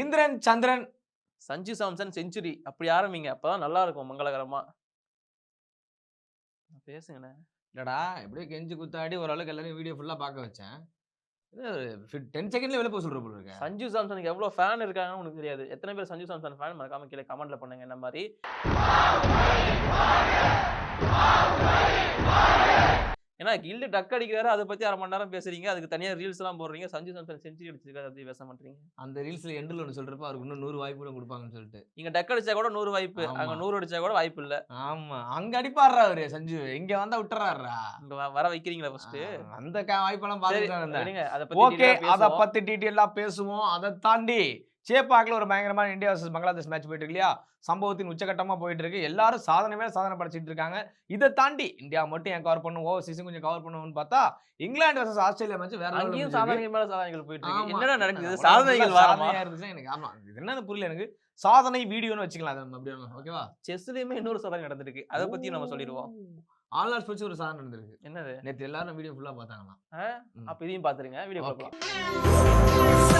Indiran Chandran. Sanju Samson century. அப்படி ஆரம்பிங்க. அப்பதான் நல்லா இருக்கும் மங்களகரமா பேசுங்கண்ணே. இல்லடா எப்படியோ கெஞ்சி குத்தாடி ஓரளவுக்கு எல்லாரும் வீடியோ ஃபுல்லா பார்க்க வச்சேன். டென் செகண்ட்ல வெளில போக சொல்ற போல இருக்க. சஞ்சு சாம்சனுக்கு எவ்வளவு ஃபேன் இருக்காங்கன்னு உனக்கு தெரியாது. எத்தனை பேர் சஞ்சு சாம்சன் ஃபேன் மறக்காம கீழே கமெண்ட்ல பண்ணுங்க என்ன மாதிரி. ஏன்னா கில்லு டக் அடிக்கிறாரு அதை பத்தி அரை மணி நேரம் பேசுறீங்க. அதுக்கு தனியா ரீல்ஸ் எல்லாம் போடுறீங்க. சஞ்சு சாம்சன் செஞ்சுரி அடிச்சிருக்காரு அதை பேச மாட்டீங்க. அந்த ரீல்ஸ்ல எண்டில் ஒன்று சொல்றப்ப அவருக்கு இன்னும் நூறு வாய்ப்பு கூட கொடுப்பாங்கன்னு சொல்லிட்டு. இங்க டக் அடிச்சா கூட நூறு வாய்ப்பு. அங்க நூறு அடிச்சா கூட வாய்ப்பு இல்ல. ஆமா. அங்க அடிப்பாடுறா அவரு சஞ்சு. இங்க வந்தா விட்டுறாருடா. இங்க வர வைக்கிறீங்களா ஃபர்ஸ்ட் அந்த வாய்ப்பெல்லாம் பார்த்துட்டு அதை பத்தி ஓகே detail ஆ அத பேசுவோம். பத்தி டீட்டெயிலா பேசுவோம். அதை தாண்டி சேப்பாக்கில் ஒரு பயங்கரமான இந்தியா வர்சஸ் பங்களாதேஷ் மேட்ச் போயிட்டு இல்லையா? சம்பவத்தின் உச்சகட்டமா போயிட்டு இருக்கு. எல்லாரும் சாதனை மேல சாதனை படைச்சிட்டு இருக்காங்க. இதை தாண்டி இந்தியா மட்டும் ஏன் கவர் பண்ணும்? ஓவர்சீஸும் கொஞ்சம் கவர் பண்ணுவோம்னு பார்த்தா இங்கிலாந்து வர்சஸ் ஆஸ்திரேலியா மேட்ச் வேற அங்கேயும். சாதனைகள் மேல சாதனைகள் போயிட்டு இருக்கு. என்னடா நடக்குது? சாதனைகள் வாரமா சாதனையா இருந்துச்சுன்னா எனக்கு ஆமா. இது என்னன்னு புரியல எனக்கு. சாதனை வீடியோன்னு வச்சுக்கலாம். அது நம்ம அப்படியே ஓகேவா செஸ்லயுமே இன்னொரு சாதனை நடந்திருக்கு. அதை பத்தி நம்ம சொல்லிடுவோம். ஆன்லைன் ஸ்போர்ட்ஸ் ஒரு சாதனை நடந்திருக்கு. என்னது? நேத்து எல்லாரும் வீடியோ ஃபுல்லா பார்த்தாங்களாம். அப்ப இதையும் பாத்துருங்க வீடியோ. பார்க்கலாம்.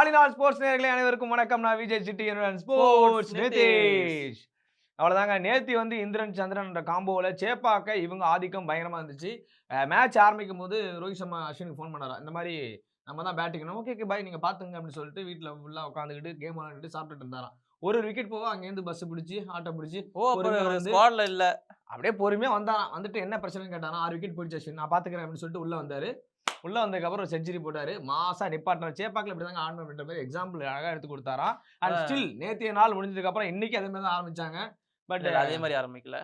ஆலினால் ஸ்போர்ட்ஸ் நேயர்களே அனைவருக்கும் வணக்கம். நான் விஜய் சிட்டி என்னுடன் ஸ்போர்ட்ஸ் நிதேஷ். அவ்வளோதாங்க நேத்தி வந்து இந்திரன் சந்திரன் காம்போவில் சேப்பாக்க இவங்க ஆதிக்கம் பயங்கரமா இருந்துச்சு. மேட்ச் ஆரம்பிக்கும் போது ரோஹித் சர்மா அஸ்வினுக்கு ஃபோன் பண்ணாரா? இந்த மாதிரி நம்ம தான் பேட்டிங் ஓகே ஓகே பாய் நீங்கள் பார்த்துங்க அப்படின்னு சொல்லிட்டு வீட்டில் ஃபுல்லாக உட்காந்துக்கிட்டு கேம் விளாண்டுட்டு சாப்பிட்டுட்டு இருந்தாராம் ஒரு விக்கெட் போக அங்கேருந்து பஸ் பிடிச்சி ஆட்டோ பிடிச்சி ஓ ஸ்குவாட்ல இல்ல. அப்படியே பொறுமையாக வந்தாராம். வந்துட்டு என்ன பிரச்சனைன்னு கேட்டாராம். ஆறு விக்கெட் போயிடுச்சு அஸ்வின். நான் பார்த்துக்கிறேன் அப்படின்னு சொல்லிட்டு உள்ளே வந்தார். உள்ள வந்ததுக்கப்புறம் ஒரு செஞ்சுரி போட்டாரு. மாசா நிப்பாட்டினார். சேப்பாக்கில் இப்படி தாங்க ஆடணும் அப்படின்ற மாதிரி எக்ஸாம்பிள் அழகா எடுத்து கொடுத்தாராம். அண்ட். ஸ்டில் நேத்திய நாள் முடிஞ்சதுக்கு அப்புறம் இன்னைக்கு அதே மாதிரி தான் ஆரம்பிச்சாங்க. பட் அதே மாதிரி ஆரம்பிக்கல.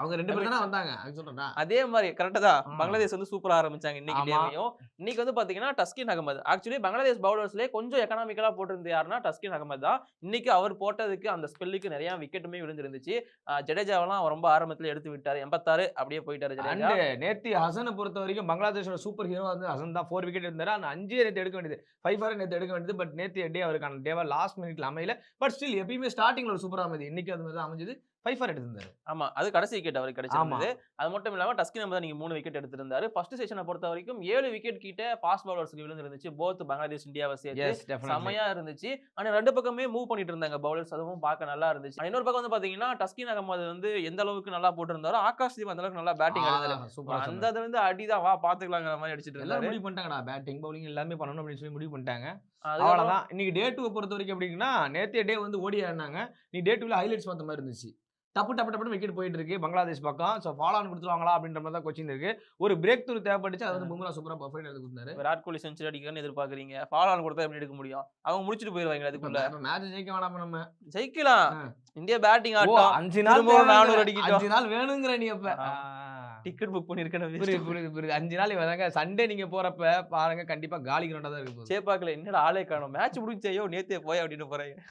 அவங்க ரெண்டு பேரும் தானே வந்தாங்க. அது சொல்றேன்டா. அதே மாதிரி கரெக்டா தான். பங்களாதேஷ் வந்து சூப்பரா ஆரம்பிச்சாங்க இன்னைக்கு. டேவையும். இன்னைக்கு வந்து பாத்தீங்கன்னா டஸ்கின் அகமது. ஆக்சுவலி பங்களாதேஷ் பவுலர்ஸ்லேயே கொஞ்சம் எக்கனாமிக்கலா போட்டிருந்தது யாருன்னா டஸ்கின் அகமது தான். இன்னைக்கு அவர் போட்டதுக்கு அந்த ஸ்பெல்லுக்கு நிறைய விக்கெட்டுமே விழுந்திருந்துச்சு. ஜடேஜாவெல்லாம் ரொம்ப ஆரம்பத்துல எடுத்து விட்டாரு. எண்பத்தாறு அப்படியே போயிட்டாரு ஜடேஜா. நேத்தி ஹசனை பொறுத்த வரைக்கும் பங்களாதேஷோட சூப்பர் ஹீரோ வந்து ஹசன் தான். ஃபோர் விக்கெட் இருந்தாரு. அந்த அஞ்சே நேத்து எடுக்க வேண்டியது. ஃபைவ் ஃபார் நேத்து எடுக்க வேண்டியது. பட் நேத்தி டே அவருக்கான டேவா லாஸ்ட் மினிட்ல அமையல. பட் ஸ்டில் எப்பயுமே ஸ்டார்டிங்ல ஒரு சூப்பரா அமைதி. இன்னைக்கு அது மாதிரி தான் அமைஞ்சது. ஃபைவ் ஃபார் எடுத்திருந்தாரு. ஆமா. அது கடைசி விக்கெட் அவருக்கு கிடைச்சிருந்தது. அது மட்டும் இல்லாம டஸ்கின் அகமது நீங்க மூணு விக்கெட் எடுத்திருந்தாரு. ஃபர்ஸ்ட் செஷனை பொறுத்த வரைக்கும் ஏழு விக்கெட் கிட்ட ஃபாஸ்ட் பவுலர்ஸ்க்கு விழுந்திருந்துச்சு. போத் பங்களாதேஷ் இந்தியாவை சேர்த்து செமையா இருந்துச்சு. ஆனா ரெண்டு பக்கமே மூவ் பண்ணிட்டு இருந்தாங்க பவுலர்ஸ் அதுவும் பார்க்க நல்லா இருந்துச்சு. இன்னொரு பக்கம் வந்து பாத்தீங்கன்னா டஸ்கின் அகமது வந்து எந்த அளவுக்கு நல்லா போட்டிருந்தாரோ ஆகாஷ் தீப் அந்த அளவுக்கு நல்லா பேட்டிங் அடிச்சாரு சூப்பரா அந்த இதுல இருந்து அடிதான் வா பாத்துக்கலாங்கிற மாதிரி அடிச்சிட்டு இருந்தாரு. முடிவு பண்ணிட்டாங்கடா பேட்டிங் பவுலிங் எல்லாமே பண்ணணும் அப்படின்னு சொல்லி முடிவு பண்ணிட்டாங்க. அவ்வளவுதான். இன்னைக்கு டே டூ பொறுத்த வரைக்கும் எப்படின்னா நேத்திய டே வந்து ஓடி ஆடினாங்க. நீ டே டூல ஹைலைட்ஸ் பார்த்த மாதிரி இருந்துச்சு. டப்பு டப்பு டப்புனு விக்கெட் போயிட்டு இருக்கு பங்களாதேஷ் பக்கம். ஸோ ஃபாலோ ஆன் கொடுத்துருவாங்களா அப்படின்ற மாதிரி தான் கொச்சின் இருக்கு. ஒரு பிரேக் தூர் தேவைப்பட்டுச்சு. அது வந்து பும்ரா சூப்பரா பர்ஃபெக்ட் எடுத்து கொடுத்தாரு. விராட் கோலி செஞ்சுரி அடிக்கணும்னு எதிர்பார்க்கறீங்க. ஃபாலோ ஆன் கொடுத்தா எப்படி எடுக்க முடியும்? அவங்க முடிச்சிட்டு போயிருவாங்க அதுக்குள்ள. மேட்ச் ஜெயிக்க வேணாம் நம்ம. ஜெயிக்கலாம். இந்தியா பேட்டிங் ஆட்டம். அஞ்சு நாள் திரும்ப ஒரு தேவைங்கிற- 400 அடிக்கிட்டோம். அஞ்சு நாள் வேணுங்கிற நீ அப்ப. டிக்கெட் புக் பண்ணிருக்கேன் புரியுது புரியுது புரியுது. அஞ்சு நாள் இவதாங்க. சண்டே நீங்க போறப்ப பாருங்க கண்டிப்பா காலி கிரௌண்டா தான் இருக்கு போகுது. சேப்பாக்கல என்னடா ஆளே காணும். மேட்ச் முடிஞ்சையோ நேத்தே போய் அப்படின்னு போறாங்க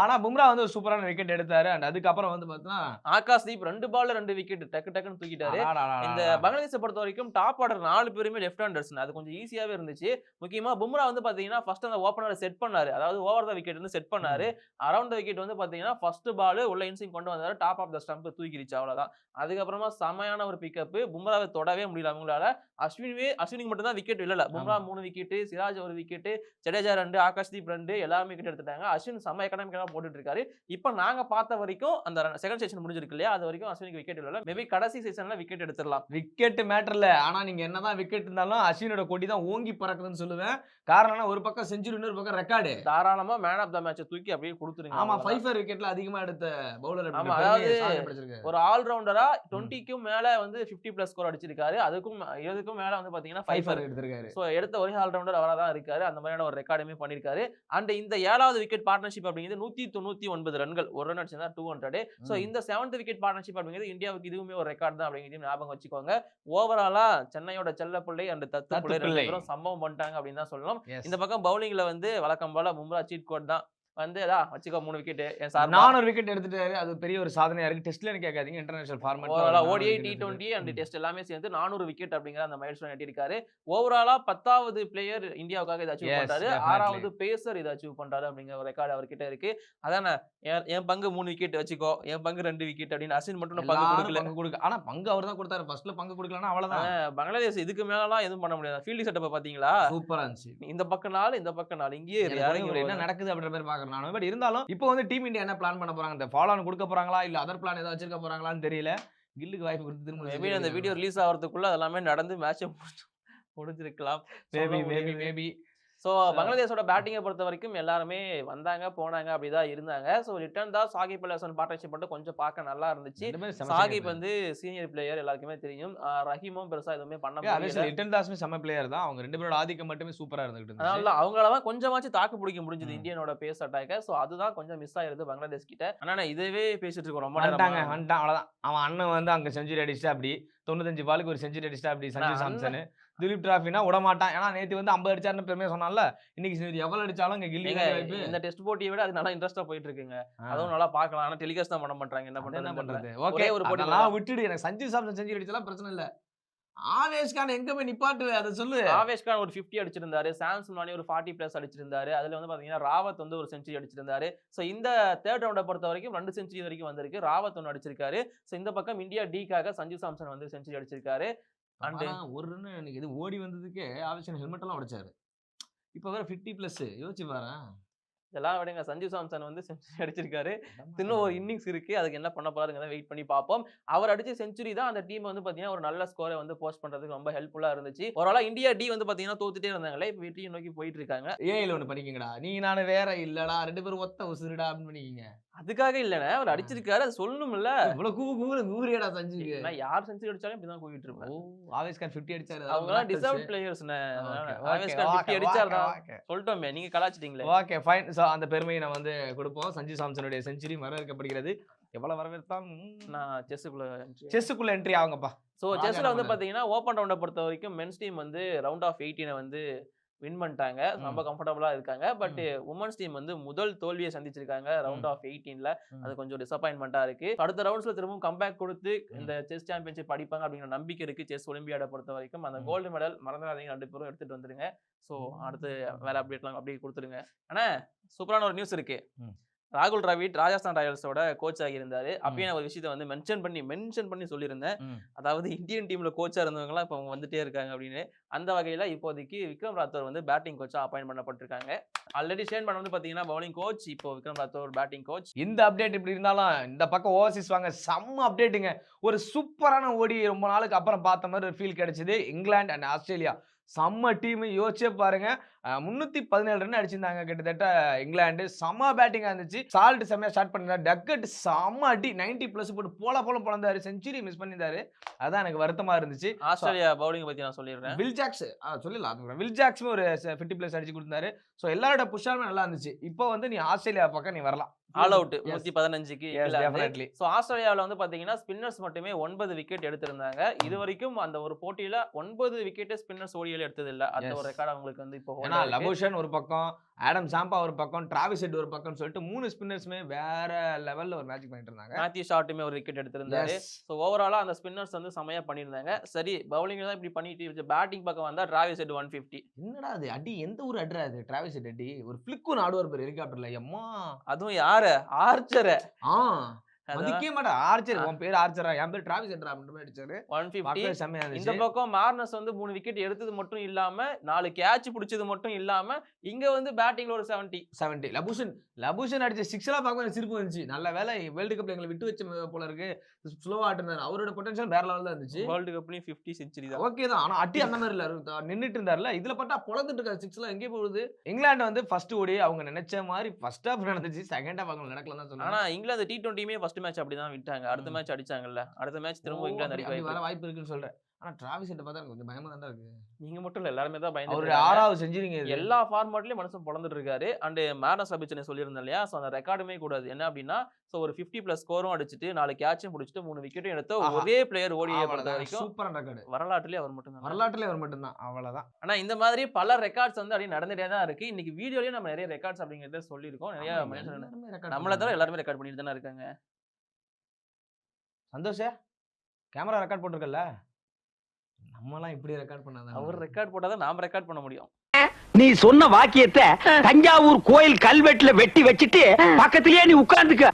ஆனா பும்ரா வந்து ஒரு சூப்பரான விக்கெட் எடுத்தாரு. அண்ட் அதுக்கப்புறம் வந்து பார்த்தீங்கன்னா ஆகாஷ் தீப் ரெண்டு பால்ல ரெண்டு விக்கெட் டக்கு டக்குன்னு தூக்கிட்டாரு. இந்த பங்களாதேஷை பொறுத்த வரைக்கும் டாப் ஆர்டர் நாலு பேருமே லெஃப்ட் ஹேண்டர்ஸ் அது கொஞ்சம் ஈஸியாவே இருந்துச்சு. முக்கியமா பும்ரா வந்து பாத்தீங்கன்னா ஃபர்ஸ்ட் அந்த ஓப்பனரை செட் பண்ணாரு. அதாவது ஓவர் த விக்கெட் வந்து செட் பண்ணாரு. அரௌண்ட் த விக்கெட் வந்து பாத்தீங்கன்னா ஃபர்ஸ்ட் பால் உள்ள இன்சிங் கொண்டு வந்தாரு. டாப் ஆஃப் த ஸ்டம்ப் தூக்கிடுச்சு அவ்வளவுதான். அதுக்கப்புறமா செமையான ஒரு பிக்கப் பும்ராவை தொடவே முடியல. அவங்களால அஸ்வின்வே அஸ்வினுக்கு மட்டும் தான் விக்கெட் இல்ல. பும்ரா. மூணு விக்கெட் சிராஜ் ஒரு விக்கெட் ஜடேஜா ரெண்டு ஆகாஷ்தீப் ரெண்டு எல்லாமே விக்கெட் எடுத்துட்டாங்க. அஸ்வின் செம்ம எக்கனாமிக்கலா போட்டுட்டு இருக்காரு. இப்போ நாங்க பார்த்த வரைக்கும் அந்த செகண்ட் செஷன் முடிஞ்சிருக்கு இல்லையா? அது வரைக்கும் அஸ்வினுக்கு விக்கெட் இல்ல மேபி கடைசி சீசன்ல விக்கெட் எடுத்துடலாம். விக்கெட் மேட்டர்ல ஆனா நீங்க என்னதான் விக்கெட் இருந்தாலும் அஸ்வினோட கொடி தான் ஓங்கி பறக்குதுன்னு சொல்லுவேன். காரணம்னா ஒரு பக்கம் செஞ்சுரி இன்னொரு பக்கம் ரெக்கார்டு தாராளமா மேன் ஆஃப் த மேட்சை தூக்கி அப்படியே கொடுத்துருங்க. ஆமா அவ்வளவுதான். ஃபைவ் ஃபைவ் விக்கெட்ல அதிகமா எடுத்த பவுலர் ஆமா, அதாவது ஒரு ஆல்ரவுண்டரா டுவெண்ட்டிக்கும் மேல வந்து 50 பிளஸ் ஸ்கோர் அடிச்சிருக்காரு. அதுக்கும் இருபதுக்கும் மேல வந்து பாத்தீங்கன்னா ஃபைவ் எடுத்திருக்காரு. ஸோ எடுத்த ஒரே ஆல்ரவுண்டர் அவராக தான் இருக்காரு. அந்த மாதிரியான ஒரு ரெக்கார்டுமே பண்ணியிருக்காரு அண்ட் இந்த ஏழாவது விக்கெட் பார்ட்னர்ஷிப் அப்படிங்கிறது நூத்தி தொண்ணூத்தி ஒன்பது ரன்கள். ஒரு ரன் அடிச்சா டூ ஹண்ட்ரட் ஸோ. இந்த செவன்த் விக்கெட் பார்ட்னர்ஷிப் அப்படிங்கிறது இந்தியாவுக்கு இதுவுமே ஒரு ரெக்கார்ட் தான் அப்படிங்கிறதையும் ஞாபகம் வச்சுக்கோங்க. ஓவராலா சென்னையோட செல்ல பிள்ளை அண்ட் தத்து பிள்ளை சம்பவம் பண்ணிட்டாங்க அப்படின்னு தான் சொல்லணும். இந்த பக்கம் பவுலிங்ல வந்து வழக்கம் போல பும்ரா சீட் கோட் தான். வந்து அதா வச்சுக்கோ மூணு விக்கெட் என் சார் நானூறு விக்கெட் எடுத்துட்டாரு. அது பெரிய ஒரு சாதனையா இருக்கு. டெஸ்ட்ல கேட்காதீங்க. இன்டர்நேஷனல் ஓவராலா ODI T format twenty and test எல்லாமே சேர்ந்து நானூறு விக்கெட் அப்படிங்கிற அந்த மைல் ஸ்டோன் எட்டிருக்காரு ஓவராலா பத்தாவது பிளேயர் இந்தியாவுக்காக இதை அச்சீவ் பண்றாரு. ஆறாவது பேசர் இதை அச்சீவ் பண்றாரு அப்படிங்கிற ஒரு ரெக்கார்டு அவர்கிட்ட இருக்கு. அதானே என் பங்கு மூணு விக்கெட் வச்சுக்கோ என் பங்கு ரெண்டு விக்கெட் அப்படின்னு அஸ்வின் மட்டும் பங்கு கொடுக்கல. பங்கு கொடுக்க ஆனா பங்கு அவர் தான் கொடுத்தாரு. ஃபர்ஸ்ட்ல பங்கு கொடுக்கலன்னா அவ்வளவுதான். பங்களாதேஷ் இதுக்கு மேலலாம் எதுவும் பண்ண முடியாது. ஃபீல்டிங் செட்டப்பை பாத்தீங்களா சூப்பரா இருந்துச்சு. இந்த பக்கம் நாள் இந்த பக்கம் நாள் இங்கேயே என்ன. நடக்குது அப்படின்ற மாதிரி பாக்குறேன் நான். பட் இருந்தாலும் இப்போ வந்து டீம் இந்தியா என்ன பிளான் பண்ண போறாங்க? இந்த ஃபாலோ கொடுக்க போறாங்களா? இல்ல அதர் பிளான் ஏதாவது வச்சிருக்க போறாங்களான்னு தெரியல. கில்லுக்கு வாய்ப்பு கொடுத்து திரும்ப மேபி அந்த வீடியோ ரிலீஸ் ஆகிறதுக்குள்ள அதெல்லாமே நடந்து match முடிஞ்சிருக்கலாம். Maybe maybe. Maybe so பங்களாதேஷோட பேட்டிங்கை பொறுத்த வரைக்கும் எல்லாருமே வந்தாங்க போனாங்க அப்படிதான் இருந்தாங்க. ஸோ ரிட்டர்ன் தான் சாகிப் அல் பார்ட்னர்ஷிப் மட்டும் கொஞ்சம் பார்க்க நல்லா இருந்துச்சு. சாகிப் வந்து சீனியர் பிளேயர் எல்லாருக்குமே தெரியும். ரஹீமும் பெருசா எதுவுமே பண்ண லிட்டன் தாஸ்மே செம்ம பிளேயர் தான் அவங்க ரெண்டு பேரோட ஆதிக்கம் மட்டுமே சூப்பரா இருந்துகிட்டு அதனால அவங்களால தான் கொஞ்சமாச்சும் தாக்கு பிடிக்க முடிஞ்சது. இந்தியனோட பேஸ் அட்டாக்க ஸோ அதுதான் கொஞ்சம் மிஸ் ஆயிருது பங்களாதேஷ் கிட்ட. ஆனா இதவே பேசிட்டு இருக்கோம் ரொம்ப வந்துட்டாங்க நேரமா. வந்துட்டான். அவ்வளவுதான். அவன் அண்ணன் வந்து அங்க செஞ்சுரி அடிச்சிட்டா அப்படி தொண்ணூத்தஞ்சு பாலுக்கு ஒரு செஞ்சுரி அடிச்சிட்டா அப்படி சஞ்சு சாம்சன். திலீப் டிராஃபினா விட மாட்டான் ஏன்னா நேத்து வந்து ஐம்பது அடிச்சாருன்னு பெருமையா சொன்னான்ல? இன்னைக்கு இது எவ்வளவு அடிச்சாலும் இங்க கில்லி இந்த டெஸ்ட் போட்டியை விட அது நல்லா இன்ட்ரெஸ்டா போயிட்டு இருக்குங்க. அதுவும் நல்லா பார்க்கலாம். ஆனா டெலிகாஸ்ட் தான் பண்ண மாட்டாங்க என்ன அது என்ன பண்றது? ஓகே. ஒரே போட்டி அதெல்லாம் விட்டுடு. எனக்கு சஞ்சு சாம்சன் செஞ்சு அடிச்சலாம் பிரச்சனை இல்ல. ஆவேஷ் கான் எங்க போய் நிப்பாட்டு? அதை சொல்லு. ஆவேஷ் கான் ஒரு 50 அடிச்சிருந்தாரு. சாம்சன் நானே ஒரு 40 பிளஸ் அடிச்சிருந்தாரு. அதுல வந்து பாத்தீங்கன்னா ராவத் வந்து ஒரு செஞ்சுரி அடிச்சிருந்தாரு. சோ இந்த தேர்ட் ரவுண்டை பொறுத்த வரைக்கும் ரெண்டு செஞ்சுரி வரைக்கும் வந்திருக்கு. ராவத் ஒன்று அடிச்சிருக்காரு. சோ இந்த பக்கம் இந்தியா டிக்காக சஞ்சு சாம்சன் வந்து செஞ்சுரி அடிச்சிருக்காரு. ஒருன்னு எனக்கு இது ஓடி வந்ததுக்கே ஆவேசன் ஹெல்மெட் எல்லாம் உடைச்சாரு. இப்ப வேற 50 பிளஸ் யோசிச்சு பாரு இதெல்லாம் விடுங்க சஞ்சு சாம்சன் வந்து செஞ்சுரி அடிச்சிருக்காரு. இன்னும் ஒரு இன்னிங்ஸ் இருக்கு. அதுக்கு என்ன பண்ண போறாருங்கிறத வெயிட் பண்ணி பார்ப்போம் அவர் அடிச்ச செஞ்சுரி தான் அந்த டீம் வந்து பாத்தீங்கன்னா ஒரு நல்ல ஸ்கோரை வந்து போஸ்ட் பண்றதுக்கு ரொம்ப ஹெல்ப்ஃபுல்லா இருந்துச்சு. ஓரளவு இந்தியா டி வந்து பாத்தீங்கன்னா தோத்துட்டே இருந்தாங்களே இப்போ வெற்றியை நோக்கி போயிட்டு இருக்காங்க. ஏஐல ஒண்ணு பண்ணிக்கங்கடா நீ நானு வேற இல்லடா. ரெண்டு பேரும் ஒத்த உசுருடா அப்படின்னு பண்ணிக்கங்க. அதுக்காக இல்லைண்ணே. அவர் அடிச்சிருக்காரு. அது சொல்லணும்ல. இவ்வளவு கூவு கூவு கூறியடா சஞ்சுக்கு நான் யார் செஞ்சுரி அடிச்சாலும் இப்படிதான் கூவிட்டு இருப்பேன். ஓ ஆவேஷ் கான் 50 அடிச்சாரு. அவங்க எல்லாம் டிசர்வ் பிளேயர்ஸ்ண்ணே ஆவேஷ் கான் 50 அடிச்சாருதான் சொல்லிட்டோமே நீங்க கலாச்சிட்டீங்களே. ஓகே ஃபைன் சோ அந்த பெருமையை நம்ம வந்து கொடுப்போம். சஞ்சு சாம்சனுடைய செஞ்சுரி வரவேற்கப்படுகிறது. எவ்வளவு வரவேற்றால் நான் செஸ்ஸுக்குள்ள செஸ்ஸுக்குள்ள என்ட்ரி ஆகுங்கப்பா. ஸோ செஸ்ல வந்து நம்ம பாத்தீங்கன்னா ஓப்பன் ரவுண்டை பொறுத்த வரைக்கும் மென்ஸ் டீம் வந்து ரவுண்ட் ஆஃப் எயிட்டீனை வந்து வின் பண்ணிட்டாங்க. ரொம்ப கம்ஃபர்டபுளா இருக்காங்க. பட் உமன்ஸ் டீம் வந்து முதல் தோல்வியை சந்திச்சிருக்காங்க. Round of எயிட்டீன்ல. அது கொஞ்சம் டிசப்பாயின்மெண்டா இருக்கு. அடுத்த ரவுண்ட்ஸ்ல திரும்பவும் கம்பேக் கொடுத்து இந்த செஸ் சாம்பியன்ஷிப் படிப்பாங்க அப்படிங்கிற நம்பிக்கை இருக்கு. செஸ் ஒலிம்பியாட பொறுத்த வரைக்கும் அந்த. கோல்டு மெடல் மறந்துடாதீங்க. ரெண்டு பேரும் எடுத்துட்டு வந்துருங்க. ஸோ. அடுத்து வேற அப்டேட்லாம் அப்படியே கொடுத்துருங்க. ஆனா சூப்பரான ஒரு நியூஸ் இருக்கு. ராகுல் டிராவிட் ராஜஸ்தான் ராயல்ஸோட கோச் ஆகியிருந்தாரு. அப்பயே நான் ஒரு விஷயத்த வந்து மென்ஷன் பண்ணி மென்ஷன் பண்ணி சொல்லியிருந்தேன். அதாவது இந்தியன் டீம்ல கோச்சா இருந்தவங்கலாம் இப்போ அவங்க வந்துட்டே இருக்காங்க அப்படின்னு. அந்த வகையில இப்போதைக்கு விக்ரம் ராத்தோர் வந்து பேட்டிங் கோச்சா அப்பாயின் பண்ணப்பட்டிருக்காங்க. ஆல்ரெடி ஷேன் பண்ண வந்து பாத்தீங்கன்னா பவுலிங் கோச் இப்போ விக்ரம் ராத்தோர் பேட்டிங் கோச் இந்த அப்டேட் இப்படி இருந்தாலும் இந்த பக்கம் ஓவர்சீஸ் வாங்க செம்ம அப்டேட்டுங்க ஒரு சூப்பரான ஓடி ரொம்ப நாளுக்கு அப்புறம் பார்த்த மாதிரி ஒரு ஃபீல் கிடைச்சது. England and Australia. செம்ம டீம் யோசிச்சே பாருங்க. முன்னூத்தி பதினேழு ரன் அடிச்சிருந்தாங்க கிட்டத்தட்ட இங்கிலாந்து. செம்ம பேட்டிங்கா இருந்துச்சு. சால்ட் செம்மையா ஸ்டார்ட் பண்ணிருந்தாரு. டக்கட் செம்ம அடி. 90 பிளஸ் போட்டு போல போல பிறந்தாரு செஞ்சுரி மிஸ் பண்ணியிருந்தாரு அதான் எனக்கு வருத்தமா இருந்துச்சு. ஆஸ்திரேலியா பவுலிங் பத்தி நான் சொல்லிடுறேன். வில் ஜாக்ஸ் சொல்லலாம் அது வில் ஜாக்ஸுமே ஒரு ஃபிஃப்டி பிளஸ் அடிச்சு கொடுத்தாரு. ஸோ எல்லாரோட புஷாலுமே நல்லா இருந்துச்சு. இப்போ வந்து நீ ஆஸ்திரேலியா பக்கம் நீ வரலாம். All out. நூத்தி பதினஞ்சுக்கு. ஸோ ஆஸ்திரேலியாவில் வந்து பாத்தீங்கன்னா ஸ்பின்னர்ஸ் மட்டுமே ஒன்பது விக்கெட் எடுத்திருந்தாங்க. இது வரைக்கும் அந்த ஒரு போட்டியில ஒன்பது விக்கெட் ஸ்பின்னர்ஸ் ஓடியில் எடுத்தது இல்ல அந்த ஒரு. ரெக்கார்ட் அவங்களுக்கு வந்து இப்போ ஏன்னா. லபுஷன் ஒரு பக்கம் ஆடம் சாம்பா ஒரு பக்கம் டிராவிஸ் ஹெட் ஒரு பக்கம் சொல்லிட்டு மூணு ஸ்பின்னர்ஸுமே வேற லெவல்ல ஒரு மேட்ச் பண்ணிட்டு இருந்தாங்க. மேத்யூ ஷாட்டுமே ஒரு விக்கெட் எடுத்திருந்தாரு. ஸோ ஓவராலா அந்த ஸ்பின்னர்ஸ் வந்து செமையா பண்ணியிருந்தாங்க. சரி பவுலிங் தான் இப்படி பண்ணிட்டு பேட்டிங் பக்கம் வந்தா டிராவிஸ் ஹெட் ஒன் ஃபிஃப்டி என்னடா அது அடி எந்த ஊர் அட்ரா அது டிராவிஸ் ஹெட் அடி. ஒரு ஃபிளிக் ஒன்று ஆடுவார் பேர் ஹெலிகாப்டர்ல எம்மா. அதுவும் யாரு ஆர்ச்சர் ஆ. மதிக்கவே மாட்டா ஆர்ச்சர் உன் பேர் ஆர்ச்சரா என் பேர் டிராவிஸ் ஹெட்ரா அப்படின்ற மாதிரி அடிச்சாரு. ஒன் ஃபிஃப்டி பார்க்கவே செம்மையா இந்த இருந்துச்சு பக்கம் மார்னஸ் வந்து மூணு விக்கெட் எடுத்தது மட்டும் இல்லாம நாலு கேட்ச் பிடிச்சது மட்டும் இல்லாம இங்க வந்து பேட்டிங்ல ஒரு செவன்டி செவன்டி லபுஷன் லபுஷன் அடிச்ச சிக்ஸ் எல்லாம் பார்க்க எனக்கு சிரிப்பு வந்துச்சு. நல்ல வேலை வேர்ல்டு கப்ல எங்களை விட்டு வச்ச போல இருக்கு. ஸ்லோவா ஆட்டிருந்தாரு அவரோட பொட்டன்ஷியல் வேற லெவல்ல இருந்துச்சு. வேர்ல்டு கப்லயும் ஃபிஃப்டி செஞ்சுரி தான். ஓகே தான். ஆனா அட்டி அந்த மாதிரி இல்ல. இருந்தாருல. இதுல பட்டா பொழந்துட்டு இருக்காரு. எங்கே போகுது? இங்கிலாந்து வந்து ஃபர்ஸ்ட் ஓடி அவங்க நினைச்ச மாதிரி ஃபர்ஸ்ட் ஹாஃப் நடந்துச்சு. செகண்ட் ஹாஃப் அவங்க நடக்கல தான் சொன்னாங்க. ஆனா இங்கிலாந்து டி டுவெண்ட்டியுமே ஃபர்ஸ்ட் மேட்ச் அப்படிதான் விட்டாங்க. அடுத்த. மேட்ச் அடிச்சாங்கல்ல. அடுத்த மேட்ச் திரும்ப இங்கிலாந்து அடிக்க வர வாய்ப்பு இருக்குன்னு சொல்றேன். ஆனா டிராவிஸ் ஹெட்டை பார்த்தா எனக்கு கொஞ்சம் பயமா தான் இருக்கு. நீங்க மட்டும் இல்ல எல்லாருமே தான் பயந்து அவருடைய ஆறாவது செஞ்சுரிங்க இது. எல்லா ஃபார்மாட்லயும் மனுஷன் பொழந்துட்டு இருக்காரு. அண்ட் மேடஸ் அபிச்சனை சொல்லியிருந்தேன் இல்லையா? ஸோ அந்த ரெக்கார்டுமே கூடாது. என்ன அப்படின்னா ஸோ ஒரு ஃபிஃப்டி பிளஸ் ஸ்கோரும் அடிச்சுட்டு நாலு கேட்சும் பிடிச்சிட்டு மூணு விக்கெட்டும் எடுத்த. ஒரே பிளேயர் ஓடியை பொறுத்த வரைக்கும் சூப்பரான ரெக்கார்டு வரலாற்றுலயே அவர் மட்டும் தான்? வரலாற்றுல அவர் மட்டும்தான் அவ்வளவுதான். ஆனா இந்த மாதிரி பல ரெக்கார்ட்ஸ் வந்து அப்படியே நடந்துட்டே தான் இருக்கு. இன்னைக்கு வீடியோலயே நம்ம நிறைய ரெக்கார்ட்ஸ் அப்படிங்கறத சொல்லியிருக்கோம். நிறைய நம்மள தவிர பண்றாங்க. எல்லாருமே ரெக்கார்ட் பண்ணிட்டு தானே இருக்காங்க. சந்தோஷ். கேமரா ரெக்கார்ட் போட்டிருக்கல நம்மலாம் இப்படி ரெக்கார்ட் பண்ணாதான் அவர் ரெக்கார்ட் போட்டாதான் நாம ரெக்கார்ட் பண்ண முடியும். நீ சொன்ன வாக்கியத்தை தஞ்சாவூர் கோயில் கல்வெட்டுல வெட்டி வச்சிட்டு பக்கத்திலேயே நீ உட்கார்ந்துக்க.